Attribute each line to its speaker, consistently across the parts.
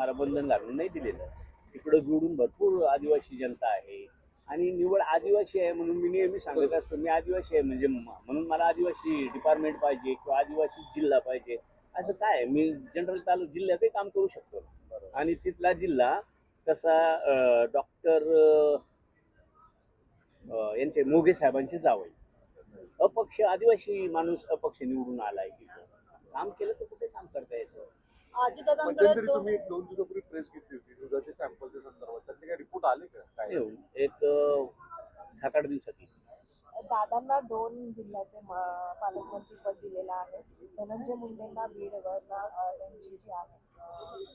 Speaker 1: आम्हाला बंधन घालून नाही दिलेलं. तिकडं जोडून भरपूर आदिवासी जनता आहे. आणि निवड आदिवासी आहे म्हणून मी नेहमी सांगत असतो मी आदिवासी आहे म्हणजे म्हणून मला आदिवासी डिपार्टमेंट पाहिजे किंवा आदिवासी जिल्हा पाहिजे. असं काय मी जनरल तालुक जिल्ह्यातही काम करू शकतो. आणि तिथला जिल्हा तसा डॉक्टर यांचे मोगे साहेबांचे जावई. अपक्ष आदिवासी माणूस अपक्ष निवडून आलाय तिथं. काम केलं तर कुठे काम
Speaker 2: अजितदादांकडे
Speaker 3: मध्यंतरी
Speaker 2: दोन
Speaker 3: तुम्ही एक दोन दिवसापूर्वी प्रेस घेतली होती. दुधाच्या सॅम्पलच्या संदर्भात. त्यातले काही रिपोर्ट आले का? काय?
Speaker 1: येऊन एक अं, सात आठ दिवसात येईल.
Speaker 4: दादांना दोन जिल्ह्याचे म- पालकमंत्री पद दिलेलं आहे. धनंजय मुंडेंना अ, त्यांची जी आहे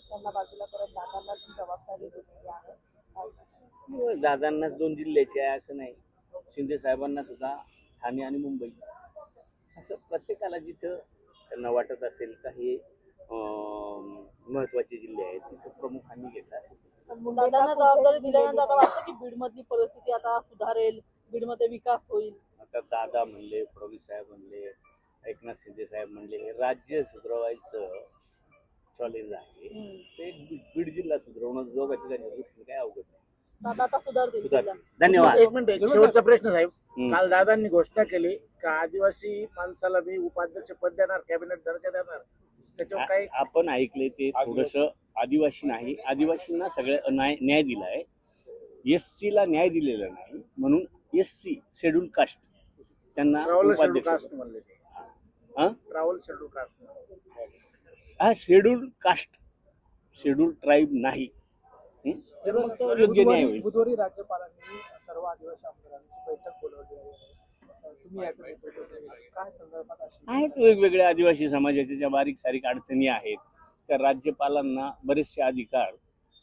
Speaker 4: त्यांना बाजूला करत दादांना ती जबाबदारी दिलेली आहे. सांगाल?
Speaker 1: हो, दादांनाच दोन जिल्ह्याचे आहे असं नाही. शिंदे साहेबांना सुद्धा ठाणे आणि मुंबई. असं प्रत्येकाला जिथं त्यांना वाटत असेल का हे महत्त्वाचे जिल्हे आहेत तिथं प्रमुखांनी घेतला
Speaker 2: दादांना जबाबदारी दिल्यानंतर आता. वाटतं की बीड मधली परिस्थिती आता सुधारेल बीडमध्ये विकास होईल
Speaker 1: आता दादा म्हणले फडणवीस साहेब म्हणले एकनाथ शिंदे साहेब म्हणले हे राज्य सुधारवायचं चॅलेंज आहे. ते बीड जिल्हा सुधारवणं दोघांच्या त्यांच्या दृष्टीने काय अवघड नाही.
Speaker 2: दादा आता सुधारतील
Speaker 1: सुधार
Speaker 2: जिल्हा.
Speaker 1: धन्यवाद
Speaker 5: एक मिनिट एक शेवटचा प्रश्न साहेब
Speaker 1: हम्म.
Speaker 5: काल दादांनी घोषणा केली का आदिवासी माणसाला मी उपाध्यक्ष पद देणार कॅबिनेट दर्जा देणार त्याच्यावर काही
Speaker 1: आ- आपण ऐकले ते थोडस आदिवासी नाही. आदिवासींना सगळे न्याय न्याय दिलाय. एस सी ला न्याय दिलेला नाही. म्हणून एस सी शेड्यूल कास्ट त्यांना
Speaker 5: शेड्यूल कास्ट
Speaker 1: हा?
Speaker 5: शेड्यूल कास्ट
Speaker 1: ट्राईब नाही. योग्य न्याय होईल.
Speaker 6: बुधवारी राज्यपालांनी सर्व आदिवासी आमदारांची बैठक बोलवली आहे. तुम्ही
Speaker 1: आहेत वेगवेगळ्या आदिवासी समाजाच्या ज्या बारीक सारीक अडचणी आहेत त्या राज्यपालांना बरेचसे अधिकार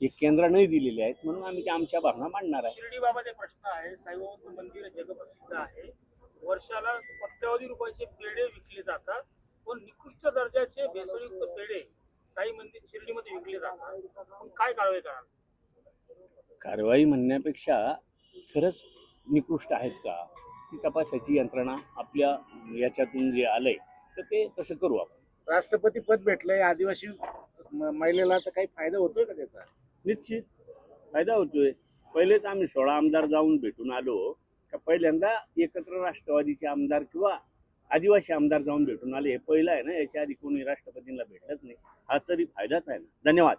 Speaker 1: हे केंद्राने दिलेले आहेत म्हणून आम्ही त्या आमच्या भावना मांडणार आहे.
Speaker 6: शिर्डीबाबत एक प्रश्न आहे साईबाबांचं मंदिर जगप्रसिद्ध आहे. वर्षाला कोट्यावधी रुपयाचे पेढे विकले जातात पण निकृष्ट दर्जाचे भेसळयुक्त पेढे साई मंदिर शिर्डीमध्ये विकले जातात. पण काय कारवाई कराल?
Speaker 1: कारवाई म्हणण्यापेक्षा खरंच निकृष्ट आहेत का? ती तपासाची यंत्रणा आपल्या याच्यातून जे आलंय तर ते तसं करू आपण.
Speaker 5: राष्ट्रपती पद भेटलंय आदिवासी महिलेला तर काही फायदा होतोय का त्याचा?
Speaker 1: निश्चित. फायदा होतोय. पहिलेच आम्ही सोळा आमदार जाऊन भेटून आलो का पहिल्यांदा एकत्र राष्ट्रवादीचे आमदार किंवा आदिवासी आमदार जाऊन भेटून आले हे पहिलं आहे ना याच्या आधी कोणी राष्ट्रपतींना भेटलंच नाही. हा तरी फायदाच आहे ना. धन्यवाद.